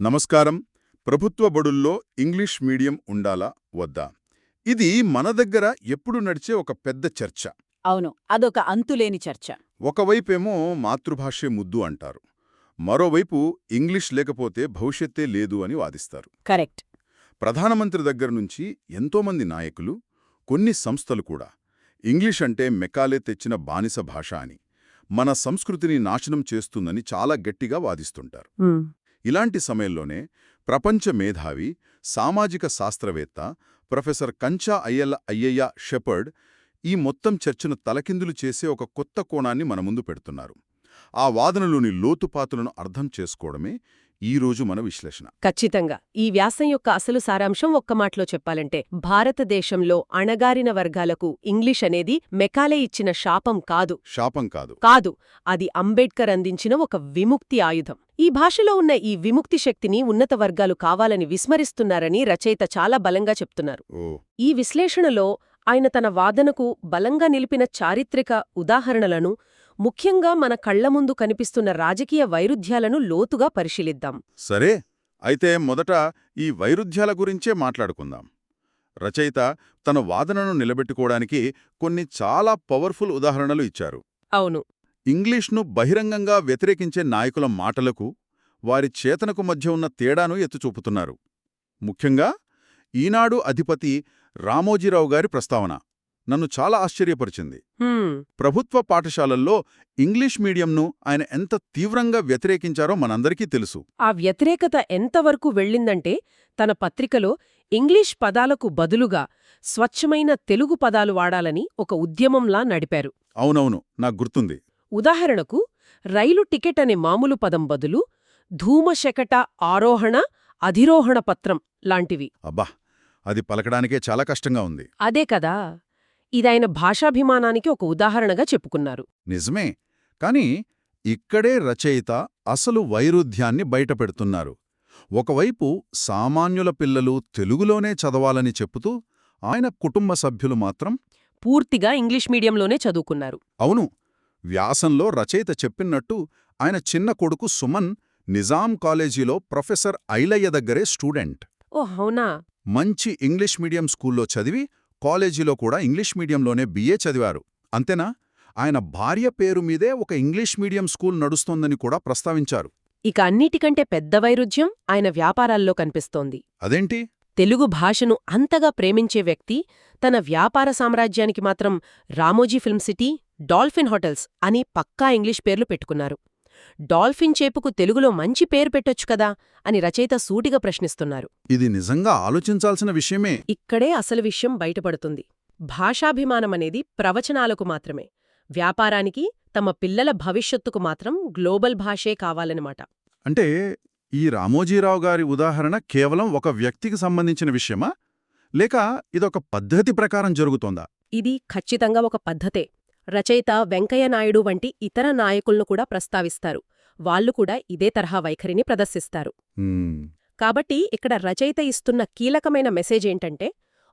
నమస్కారం. ప్రభుత్వ బడుల్లో ఇంగ్లీష్ మీడియం ఉండాలా? వద్దా? ఇది మన దగ్గర ఎప్పుడు నడిచే ఒక పెద్ద చర్చ. అవును అదొక అంతులేని చర్చ. ఒకవైపేమో మాతృభాషే ముద్దు అంటారు. మరోవైపు ఇంగ్లీష్ లేకపోతే భవిష్యత్తే లేదు అని వాదిస్తారు. కరెక్ట్. ప్రధానమంత్రి దగ్గర నుంచి ఎంతోమంది నాయకులు కొన్ని సంస్థలు కూడా ఇంగ్లీష్ అంటే మెకాలే తెచ్చిన బానిస భాష అని మన సంస్కృతిని నాశనం చేస్తుందని చాలా గట్టిగా వాదిస్తుంటారు. ఇలాంటి సమయంలోనే ప్రపంచ మేధావి సామాజిక శాస్త్రవేత్త ప్రొఫెసర్ కంచా అయ్యల్ల అయ్యయ్య షెపర్డ్ ఈ మొత్తం చర్చను తలకిందులు చేసే ఒక కొత్త కోణాన్ని మన ముందు పెడుతున్నారు. ఆ వాదనలోని లోతుపాతులను అర్థం చేసుకోవడమే ఈరోజు మన విశ్లేషణ. ఖచ్చితంగా. ఈ వ్యాసం యొక్క అసలు సారాంశం ఒక్క మాటలో చెప్పాలంటే భారతదేశంలో అణగారిన వర్గాలకు ఇంగ్లీష్ అనేది మెకాలే ఇచ్చిన శాపం కాదు. శాపం కాదు. కాదు అది అంబేడ్కర్ అందించిన ఒక విముక్తి ఆయుధం. ఈ భాషలో ఉన్న ఈ విముక్తి శక్తిని ఉన్నత వర్గాలు కావాలని విస్మరిస్తున్నారని రచయిత చాలా బలంగా చెప్తున్నారు. ఈ విశ్లేషణలో ఆయన తన వాదనకు బలంగా నిలిపిన చారిత్రక ఉదాహరణలను ముఖ్యంగా మన కళ్ళ ముందు కనిపిస్తున్న రాజకీయ వైరుధ్యాలను లోతుగా పరిశీలిద్దాం. సరే అయితే మొదట ఈ వైరుధ్యాల గురించే మాట్లాడుకుందాం. రచయిత తన వాదనను నిలబెట్టుకోవడానికి కొన్ని చాలా పవర్ఫుల్ ఉదాహరణలు ఇచ్చారు. అవును. ఇంగ్లీష్ను బహిరంగంగా వ్యతిరేకించే నాయకుల మాటలకు వారి చేతనకు మధ్య ఉన్న తేడాను ఎత్తుచూపుతున్నారు. ముఖ్యంగా ఈనాడు అధిపతి రామోజీరావు గారి ప్రస్తావన. నన్ను చాలా ఆశ్చర్యపరిచింది. ప్రభుత్వ పాఠశాలల్లో ఇంగ్లీష్ మీడియంను ఆయన ఎంత తీవ్రంగా వ్యతిరేకించారో మనందరికీ తెలుసు. ఆ వ్యతిరేకత ఎంతవరకు వెళ్ళిందంటే తన పత్రికలో ఇంగ్లీష్ పదాలకు బదులుగా స్వచ్ఛమైన తెలుగు పదాలు వాడాలని ఒక ఉద్యమంలా నడిపారు. అవునవును నాకు గుర్తుంది. ఉదాహరణకు రైలు టికెట్ అనే మామూలు పదం బదులు ధూమశకట ఆరోహణ అధిరోహణ పత్రం లాంటివి. అబ్బా! అది పలకడానికే చాలా కష్టంగా ఉంది. అదే కదా! ఇదాయన భాషాభిమానానికి ఒక ఉదాహరణగా చెప్పుకున్నారు. నిజమే. కాని ఇక్కడే రచయిత అసలు వైరుధ్యాన్ని బయటపెడుతున్నారు. ఒకవైపు సామాన్యుల పిల్లలు తెలుగులోనే చదవాలని చెప్పుతూ ఆయన కుటుంబ సభ్యులు మాత్రం పూర్తిగా ఇంగ్లీష్ మీడియంలోనే చదువుకున్నారు. అవును. వ్యాసంలో రచయిత చెప్పినట్టు ఆయన చిన్న కొడుకు సుమన్ నిజాం కాలేజీలో ప్రొఫెసర్ ఐలయ్య దగ్గరే స్టూడెంట్. ఓ అవునా? మంచి ఇంగ్లీష్ మీడియం స్కూల్లో చదివి కాలేజీలో కూడా ఇంగ్లీష్ మీడియంలోనే బిఏ చదివారు. అంతేనా? ఆయన భార్య పేరు మీదే ఒక ఇంగ్లీష్ మీడియం స్కూల్ నడుస్తోందని కూడా ప్రస్తావించారు. ఇక అన్నిటికంటే పెద్ద వైరుధ్యం ఆయన వ్యాపారాల్లో కనిపిస్తోంది. అదేంటి? తెలుగు భాషను అంతగా ప్రేమించే వ్యక్తి తన వ్యాపార సామ్రాజ్యానికి మాత్రం Ramoji film city dolphin hotels అని పక్కా ఇంగ్లీష్ పేర్లు పెట్టుకున్నారు. డాల్ఫిన్ చేపుకు తెలుగులో మంచి పేరు పెట్టొచ్చు కదా అని రచయిత సూటిగా ప్రశ్నిస్తున్నారు. ఇది నిజంగా ఆలోచించాల్సిన విషయమే. ఇక్కడే అసలు విషయం బయటపడుతుంది. భాషాభిమానమనేది ప్రవచనాలకు మాత్రమే. వ్యాపారానికి తమ పిల్లల భవిష్యత్తుకు మాత్రం గ్లోబల్ భాషే కావాలన్నమాట. అంటే ఈ రామోజీరావు గారి ఉదాహరణ కేవలం ఒక వ్యక్తికి సంబంధించిన విషయమా? లేక ఇదొక పద్ధతి ప్రకారం జరుగుతోందా? ఇది ఖచ్చితంగా ఒక పద్ధతే. రచయిత వెంకయ్యనాయుడు వంటి ఇతర నాయకులను కూడా ప్రస్తావిస్తారు. వాళ్ళు కూడా ఇదే తరహా వైఖరిని ప్రదర్శిస్తారు. కాబట్టి ఇక్కడ రచయిత ఇస్తున్న కీలకమైన మెసేజ్ ఏంటంటే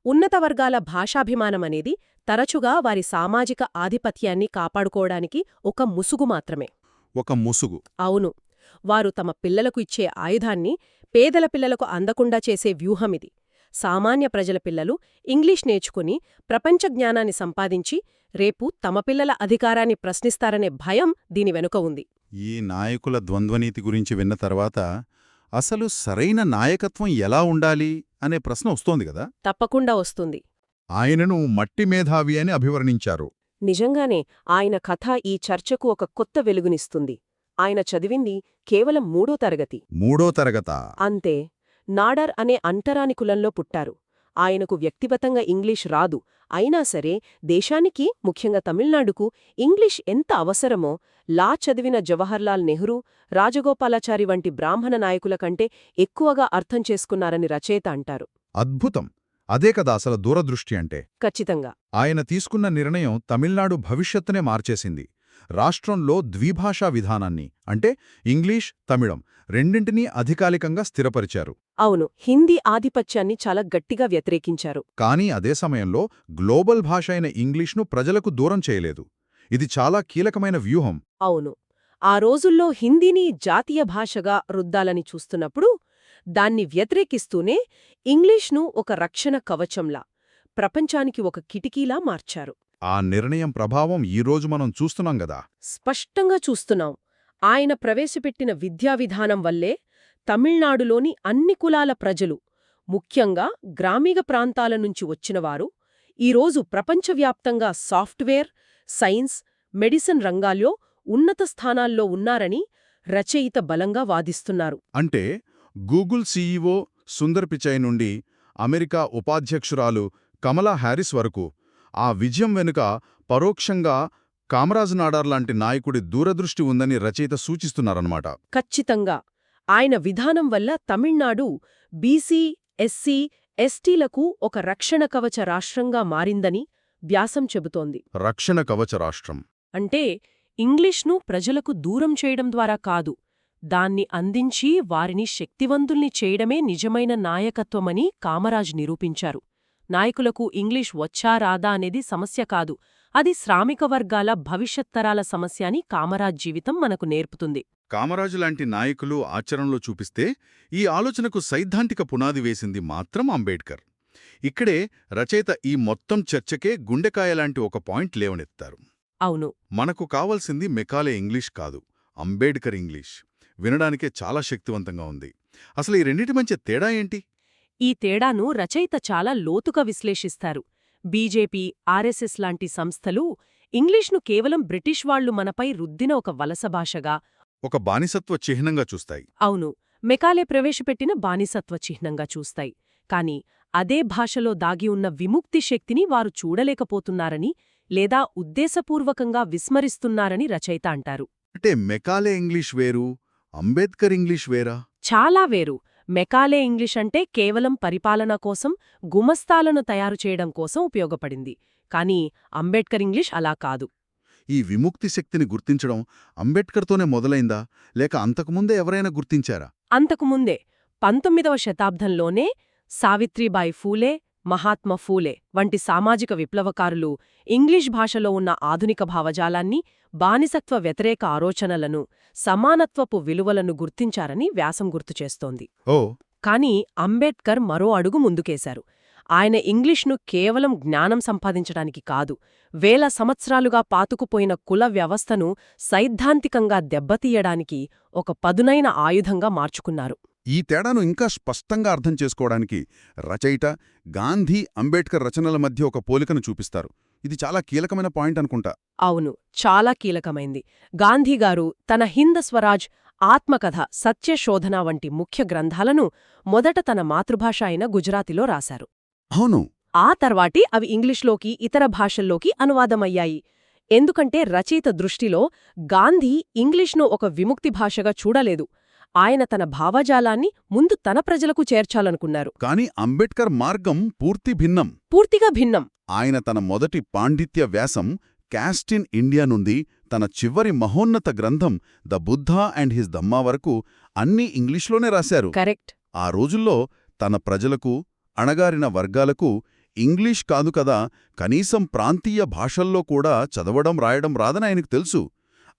ఉన్నత వర్గాల భాషాభిమానం అనేది తరచుగా వారి సామాజిక ఆధిపత్యాన్ని కాపాడుకోవడానికి ఒక ముసుగు మాత్రమే. ఒక ముసుగు. అవును. వారు తమ పిల్లలకు ఇచ్చే ఆయుధాన్ని పేదల పిల్లలకు అందకుండా చేసే వ్యూహమిది సామాన్య ప్రజల పిల్లలు ఇంగ్లీష్ నేర్చుకుని ప్రపంచ జ్ఞానాన్ని సంపాదించి రేపు తమ పిల్లల అధికారాన్ని ప్రశ్నిస్తారనే భయం దీని వెనుక ఉంది. ఈ నాయకుల ద్వంద్వనీతి గురించి విన్న తర్వాత అసలు సరైన నాయకత్వం ఎలా ఉండాలి అనే ప్రశ్న వస్తోంది కదా? తప్పకుండా వస్తుంది. ఆయనను మట్టి మేధావి అని అభివర్ణించారు. నిజంగానే ఆయన కథ ఈ చర్చకు ఒక కొత్త వెలుగునిస్తుంది. ఆయన చదివింది కేవలం మూడో తరగతి. మూడో తరగత? అంతే. నాడర్ అనే అంటరాని కులంలో పుట్టారు. ఆయనకు వ్యక్తిగతంగా ఇంగ్లీష్ రాదు. అయినా సరే దేశానికి ముఖ్యంగా తమిళనాడుకు ఇంగ్లీష్ ఎంత అవసరమో లా చదివిన జవహర్లాల్ నెహ్రూ రాజగోపాలాచారి వంటి బ్రాహ్మణ నాయకుల కంటే ఎక్కువగా అర్థం చేసుకున్నారని రచయిత అంటారు. అద్భుతం! అదే కదా అసలు దూరదృష్టి అంటే. ఖచ్చితంగా. ఆయన తీసుకున్న నిర్ణయం తమిళనాడు భవిష్యత్తునే మార్చేసింది. రాష్ట్రంలో ద్విభాషా విధానాన్ని అంటే ఇంగ్లీష్ తమిళం రెండింటినీ అధికారికంగా స్థిరపరిచారు. అవును హిందీ ఆధిపత్యాన్ని చాలా గట్టిగా వ్యతిరేకించారు. కానీ అదే సమయంలో గ్లోబల్ భాష అయిన ఇంగ్లీష్ను ప్రజలకు దూరం చేయలేదు. ఇది చాలా కీలకమైన వ్యూహం. అవును ఆ రోజుల్లో హిందీని జాతీయ భాషగా రుద్దాలని చూస్తున్నప్పుడు దాన్ని వ్యతిరేకిస్తూనే ఇంగ్లీష్ను ఒక రక్షణ కవచంలా ప్రపంచానికి ఒక కిటికీలా మార్చారు. ఆ నిర్ణయం ప్రభావం ఈరోజు మనం చూస్తున్నాం గదా. స్పష్టంగా చూస్తున్నాం. ఆయన ప్రవేశపెట్టిన విద్యా విధానం వల్లే తమిళనాడులోని అన్ని కులాల ప్రజలు ముఖ్యంగా గ్రామీణ ప్రాంతాల నుంచి వచ్చినవారు ఈరోజు ప్రపంచవ్యాప్తంగా సాఫ్ట్వేర్ సైన్స్ మెడిసిన్ రంగాల్లో ఉన్నత స్థానాల్లో ఉన్నారని రచయిత బలంగా వాదిస్తున్నారు. అంటే గూగుల్ సీఈఓ సుందర్ పిచై నుండి అమెరికా ఉపాధ్యక్షురాలు కమలా హ్యారిస్ వరకు ఆ విజయం వెనుక పరోక్షంగా కామరాజ్ నాడార్ లాంటి నాయకుడి దూరదృష్టి ఉందని రచయిత సూచిస్తున్నారన్నమాట. ఖచ్చితంగా. ఆయన విధానం వల్ల తమిళనాడు బీసీ ఎస్సీ ఎస్టీలకు ఒక రక్షణ కవచ రాష్ట్రంగా మారిందని వ్యాసం చెబుతోంది. రక్షణ కవచ రాష్ట్రం. అంటే ఇంగ్లీష్ను ప్రజలకు దూరం చేయడం ద్వారా కాదు దాన్ని అందించి వారిని శక్తివంతుల్ని చేయడమే నిజమైన నాయకత్వమని కామరాజ్ నిరూపించారు. నాయకులకు ఇంగ్లీష్ వచ్చా రాదా అనేది సమస్య కాదు. అది శ్రామిక వర్గాల భవిష్యత్ తరాల సమస్య అని కామరాజ్ జీవితం మనకు నేర్పుతుంది. కామరాజు లాంటి నాయకులు ఆచరణలో చూపిస్తే ఈ ఆలోచనకు సైద్ధాంతిక పునాది వేసింది మాత్రం అంబేడ్కర్. ఇక్కడే రచయిత ఈ మొత్తం చర్చకే గుండెకాయ లాంటి ఒక పాయింట్ లేవనెత్తారు. అవును. మనకు కావాల్సింది మెకాలే ఇంగ్లీష్ కాదు అంబేడ్కర్ ఇంగ్లీష్. వినడానికే చాలా శక్తివంతంగా ఉంది. అసలు ఈ రెండింటి మధ్య తేడా ఏంటి? ఈ తేడాను రచయిత చాలా లోతుగా విశ్లేషిస్తారు. బీజేపీ ఆర్ఎస్ఎస్ లాంటి సంస్థలు ఇంగ్లీష్ను కేవలం బ్రిటిష్ వాళ్ళు మనపై రుద్దిన ఒక వలస భాషగా ఒక బానిసత్వ చిహ్నంగా చూస్తాయి. అవును మెకాలే ప్రవేశపెట్టిన బానిసత్వ చిహ్నంగా చూస్తాయి. కాని అదే భాషలో దాగి ఉన్న విముక్తి శక్తిని వారు చూడలేకపోతున్నారని లేదా ఉద్దేశపూర్వకంగా విస్మరిస్తున్నారని రచయిత అంటారు. అంటే మెకాలే ఇంగ్లీష్ వేరు అంబేద్కర్ ఇంగ్లీష్ వేరా? చాలా వేరు. మెకాలే ఇంగ్లీష్ అంటే కేవలం పరిపాలన కోసం గుమస్తాలను తయారు చేయడం కోసం ఉపయోగపడింది. కానీ అంబేడ్కర్ ఇంగ్లీష్ అలా కాదు. ఈ విముక్తి శక్తిని గుర్తించడం అంబేద్కర్తోనే మొదలైందా? లేక అంతకుముందే ఎవరైనా గుర్తించారా? అంతకుముందే పంతొమ్మిదవ శతాబ్దంలోనే సావిత్రిబాయి ఫూలే మహాత్మా ఫూలే వంటి సామాజిక విప్లవకారులు ఇంగ్లీష్ భాషలో ఉన్న ఆధునిక భావజాలాన్ని బానిసత్వ వ్యతిరేక ఆలోచనలను సమానత్వపు విలువలను గుర్తించారని వ్యాసం గుర్తుచేస్తోంది కాని అంబేడ్కర్ మరో అడుగు ముందుకేశారు. ఆయన ఇంగ్లీష్ను కేవలం జ్ఞానం సంపాదించడానికి కాదు వేల సంవత్సరాలుగా పాతుకుపోయిన కుల వ్యవస్థను సైద్ధాంతికంగా దెబ్బతీయడానికి ఒక పదునైన ఆయుధంగా మార్చుకున్నారు. ఈ తేడాను ఇంకా స్పష్టంగా అర్థం చేసుకోవడానికి రచయిత గాంధీ అంబేడ్కర్ రచనల మధ్య ఒక పోలికను చూపిస్తారు. ఇది చాలా కీలకమైన పాయింట్ అనుకుంటా. అవును చాలా కీలకమైంది. గాంధీగారు తన హింద స్వరాజ్ ఆత్మకథ సత్యశోధన వంటి ముఖ్య గ్రంథాలను మొదట తన మాతృభాష అయిన గుజరాతీలో రాశారు. అవును. ఆ తర్వాటి అవి ఇంగ్లీష్లోకి ఇతర భాషల్లోకి అనువాదమయ్యాయి. ఎందుకంటే రచయిత దృష్టిలో గాంధీ ఇంగ్లీష్ను ఒక విముక్తి భాషగా చూడలేదు. ఆయన తన భావజాలాన్ని ముందు తన ప్రజలకు చేర్చాలనుకున్నారు. కాని అంబేడ్కర్ మార్గం పూర్తి భిన్నం. పూర్తిగా భిన్నం. ఆయన తన మొదటి పాండిత్య వ్యాసం క్యాస్ట్ ఇన్ ఇండియా నుండి తన చివరి మహోన్నత గ్రంథం the Buddha and his Dhamma వరకు అన్నీ ఇంగ్లీష్లోనే రాశారు. కరెక్ట్. ఆ రోజుల్లో తన ప్రజలకు అణగారిన వర్గాలకు ఇంగ్లీష్ కాదు కదా కనీసం ప్రాంతీయ భాషల్లో కూడా చదవడం రాయడం రాదని ఆయనకు తెలుసు.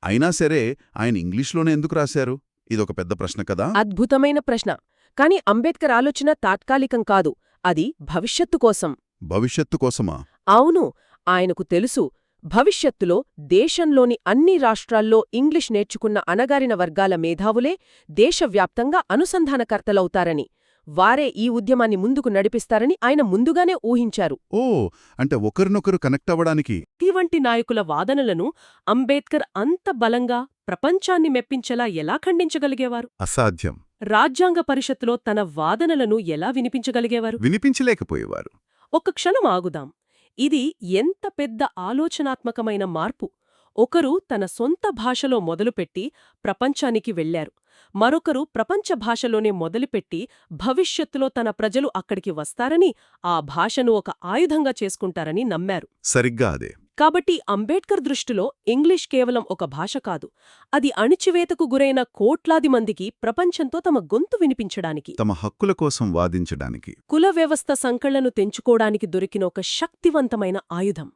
అయినా సరే ఆయన ఇంగ్లీష్లోనే ఎందుకు రాశారు? ఇదొక పెద్ద ప్రశ్న కదా? అద్భుతమైన ప్రశ్న. కాని అంబేద్కర్ ఆలోచన తాత్కాలికం కాదు. అది భవిష్యత్తు కోసం. భవిష్యత్తు కోసమా? అవును. ఆయనకు తెలుసు భవిష్యత్తులో దేశంలోని అన్ని రాష్ట్రాల్లో ఇంగ్లీష్ నేర్చుకున్న అణగారిన వర్గాల మేధావులే దేశవ్యాప్తంగా అనుసంధానకర్తలవుతారని. వారే ఈ ఉద్యమాన్ని ముందుకు నడిపిస్తారని ఆయన ముందుగానే ఊహించారు. ఓ అంటే ఒకరినొకరు కనెక్ట్ అవ్వడానికి? ఇటువంటి నాయకుల వాదనలను అంబేద్కర్ అంత బలంగా ప్రపంచాన్ని మెప్పించేలా ఎలా ఖండించగలిగేవారు? అసాధ్యం. రాజ్యాంగ పరిషత్తులో తన వాదనలను ఎలా వినిపించగలిగేవారు? వినిపించలేకపోయేవారు. ఒక్క క్షణం ఆగుదాం. ఇది ఎంత పెద్ద ఆలోచనాత్మకమైన మార్పు. ఒకరు తన సొంత భాషలో మొదలుపెట్టి ప్రపంచానికి వెళ్ళారు మరొకరు ప్రపంచ భాషలోనే మొదలుపెట్టి భవిష్యత్తులో తన ప్రజలు అక్కడికి వస్తారని ఆ భాషను ఒక ఆయుధంగా చేసుకుంటారని నమ్మారు. సరిగ్గా అదే. కాబట్టి అంబేడ్కర్ దృష్టిలో ఇంగ్లీష్ కేవలం ఒక భాష కాదు అది అణిచివేతకు గురైన కోట్లాది మందికి ప్రపంచంతో తమ గొంతు వినిపించడానికి తమ హక్కుల కోసం వాదించడానికి. కుల వ్యవస్థ సంకళ్ళను తెంచుకోడానికి దొరికిన ఒక శక్తివంతమైన ఆయుధం.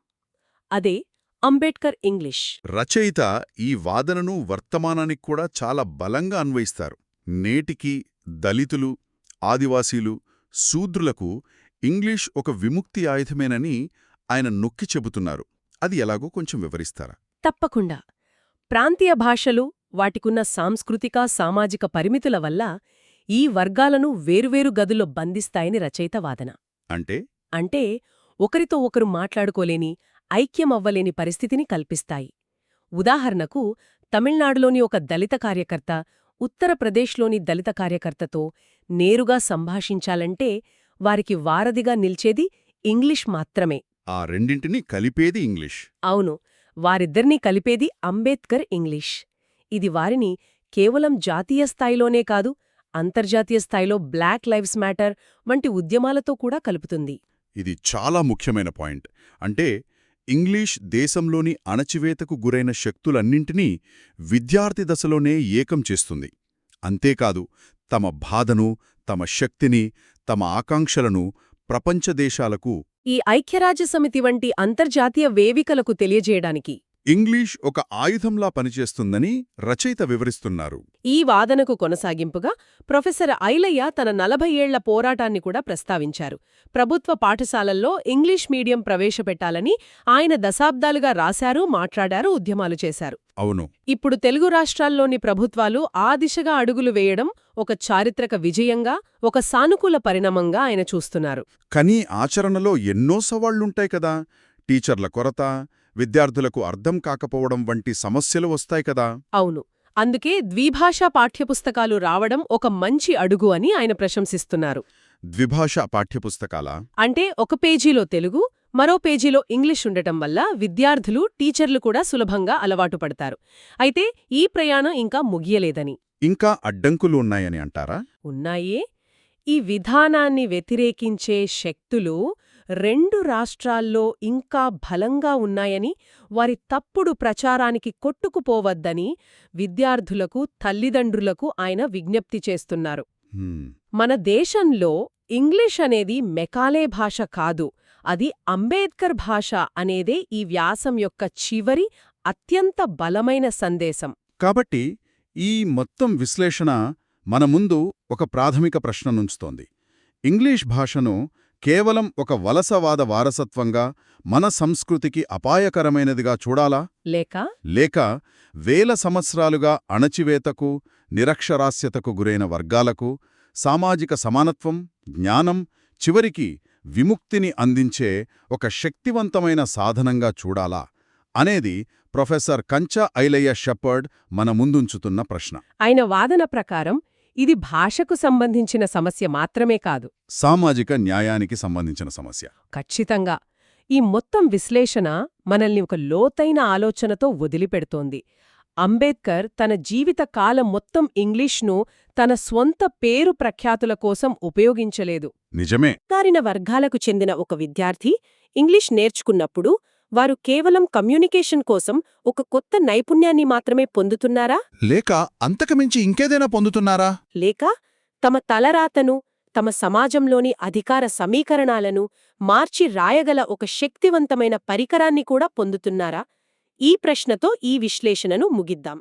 అదే అంబేడ్కర్ ఇంగ్లీష్. రచయిత ఈ వాదనను వర్తమానానికి కూడా చాలా బలంగా అన్వయిస్తారు. నేటికి దళితులు ఆదివాసీలు శూద్రులకు ఇంగ్లీష్ ఒక విముక్తి ఆయుధమేనని ఆయన నొక్కి చెబుతున్నారు. అది ఎలాగో కొంచెం వివరిస్తారా? తప్పకుండా. ప్రాంతీయ భాషలు వాటికున్న సాంస్కృతిక సామాజిక పరిమితుల వల్ల ఈ వర్గాలను వేరువేరు గదుల్లో బంధిస్తాయని రచయిత వాదన. అంటే? అంటే ఒకరితో ఒకరు మాట్లాడుకోలేని ఐక్యమవ్వలేని పరిస్థితిని కల్పిస్తాయి. ఉదాహరణకు తమిళనాడులోని ఒక దళిత కార్యకర్త ఉత్తరప్రదేశ్లోని దళిత కార్యకర్తతో నేరుగా సంభాషించాలంటే వారికి వారధిగా నిల్చేది ఇంగ్లీష్ మాత్రమే. ఆ రెండింటినీ కలిపేది ఇంగ్లీష్. అవును వారిద్దరినీ కలిపేది అంబేద్కర్ ఇంగ్లీష్. ఇది వారిని కేవలం జాతీయ స్థాయిలోనే కాదు అంతర్జాతీయ స్థాయిలో బ్లాక్ లైవ్స్ మ్యాటర్ వంటి ఉద్యమాలతో కూడా కలుపుతుంది. ఇది చాలా ముఖ్యమైన పాయింట్. అంటే ఇంగ్లీష్ దేశంలోని అణచివేతకు గురైన శక్తులన్నింటినీ విద్యార్థి దశలోనే ఏకం చేస్తుంది. అంతేకాదు తమ బాధను తమ శక్తిని తమ ఆకాంక్షలను ప్రపంచ దేశాలకు ఈ ఐక్యరాజ్యసమితి వంటి అంతర్జాతీయ వేవికలకు తెలియజేయడానికి ఇంగ్లీష్ ఒక ఆయుధంలా పనిచేస్తుందని రచయిత వివరిస్తున్నారు. ఈ వాదనకు కొనసాగింపుగా ప్రొఫెసర్ ఐలయ్య తన నలభై ఏళ్ళ పోరాటాన్ని కూడా ప్రస్తావించారు. ప్రభుత్వ పాఠశాలల్లో ఇంగ్లీష్ మీడియం ప్రవేశపెట్టాలని ఆయన దశాబ్దాలుగా రాశారు మాట్లాడారు ఉద్యమాలు చేశారు. అవును. ఇప్పుడు తెలుగు రాష్ట్రాల్లోని ప్రభుత్వాలు ఆ దిశగా అడుగులు వేయడం ఒక చారిత్రక విజయంగా ఒక సానుకూల పరిణామంగా ఆయన చూస్తున్నారు. కానీ ఆచరణలో ఎన్నో సవాళ్ళుంటాయి కదా! టీచర్ల కొరత విద్యార్థులకు అర్థం కాకపోవడం వంటి సమస్యలు వస్తాయి కదా? అవును. అందుకే ద్విభాషా పాఠ్యపుస్తకాలు రావడం ఒక మంచి అడుగు అని ఆయన ప్రశంసిస్తున్నారు. ద్విభాషా పాఠ్యపుస్తకాల? అంటే ఒక పేజీలో తెలుగు మరో పేజీలో ఇంగ్లీష్ ఉండటం వల్ల విద్యార్థులు టీచర్లు కూడా సులభంగా అలవాటు పడతారు. అయితే ఈ ప్రయాణం ఇంకా ముగియలేదని. ఇంకా అడ్డంకులు ఉన్నాయని అంటారా? ఉన్నాయే. ఈ విధానాన్ని వ్యతిరేకించే శక్తులు రెండు రాష్ట్రాల్లో ఇంకా బలంగా ఉన్నాయని వారి తప్పుడు ప్రచారానికి కొట్టుకుపోవద్దని విద్యార్థులకు తల్లిదండ్రులకు ఆయన విజ్ఞప్తి చేస్తున్నారు. మన దేశంలో ఇంగ్లీష్ అనేది మెకాలే భాష కాదు అది అంబేద్కర్ భాష అనేదే ఈ వ్యాసం యొక్క చివరి అత్యంత బలమైన సందేశం. కాబట్టి ఈ మొత్తం విశ్లేషణ మన ముందు ఒక ప్రాథమిక ప్రశ్న నుంచుతోంది ఇంగ్లీష్ భాషను కేవలం ఒక వలసవాద వారసత్వంగా మన సంస్కృతికి అపాయకరమైనదిగా చూడాలా? లేక? లేక వేల సంవత్సరాలుగా అణచివేతకు నిరక్షరాస్యతకు గురైన వర్గాలకు సామాజిక సమానత్వం జ్ఞానం చివరికి విముక్తిని అందించే ఒక శక్తివంతమైన సాధనంగా చూడాలా? అనేది ప్రొఫెసర్ కంచా ఐలయ్య షెపర్డ్ మన ముందుంచుతున్న ప్రశ్న. ఆయన వాదన ప్రకారం ఇది భాషకు సంబంధించిన సమస్య మాత్రమే కాదు. సామాజిక న్యాయానికి సంబంధించిన సమస్య. ఖచ్చితంగా. ఈ మొత్తం విశ్లేషణ మనల్ని ఒక లోతైన ఆలోచనతో వదిలిపెడుతోంది. అంబేద్కర్ తన జీవిత కాలం మొత్తం ఇంగ్లీష్ను తన స్వంత పేరు ప్రఖ్యాతుల కోసం ఉపయోగించలేదు. నిజమే. కారిన వర్గాలకు చెందిన ఒక విద్యార్థి ఇంగ్లీష్ నేర్చుకున్నప్పుడు వారు కేవలం కమ్యూనికేషన్ కోసం ఒక కొత్త నైపుణ్యాన్ని మాత్రమే పొందుతున్నారా? లేక అంతకుమించి ఇంకేదైనా పొందుతున్నారా? లేక తమ తలరాతను తమ సమాజంలోని అధికార సమీకరణాలను మార్చి రాయగల ఒక శక్తివంతమైన పరికరాన్ని కూడా పొందుతున్నారా? ఈ ప్రశ్నతో ఈ విశ్లేషణను ముగిద్దాం.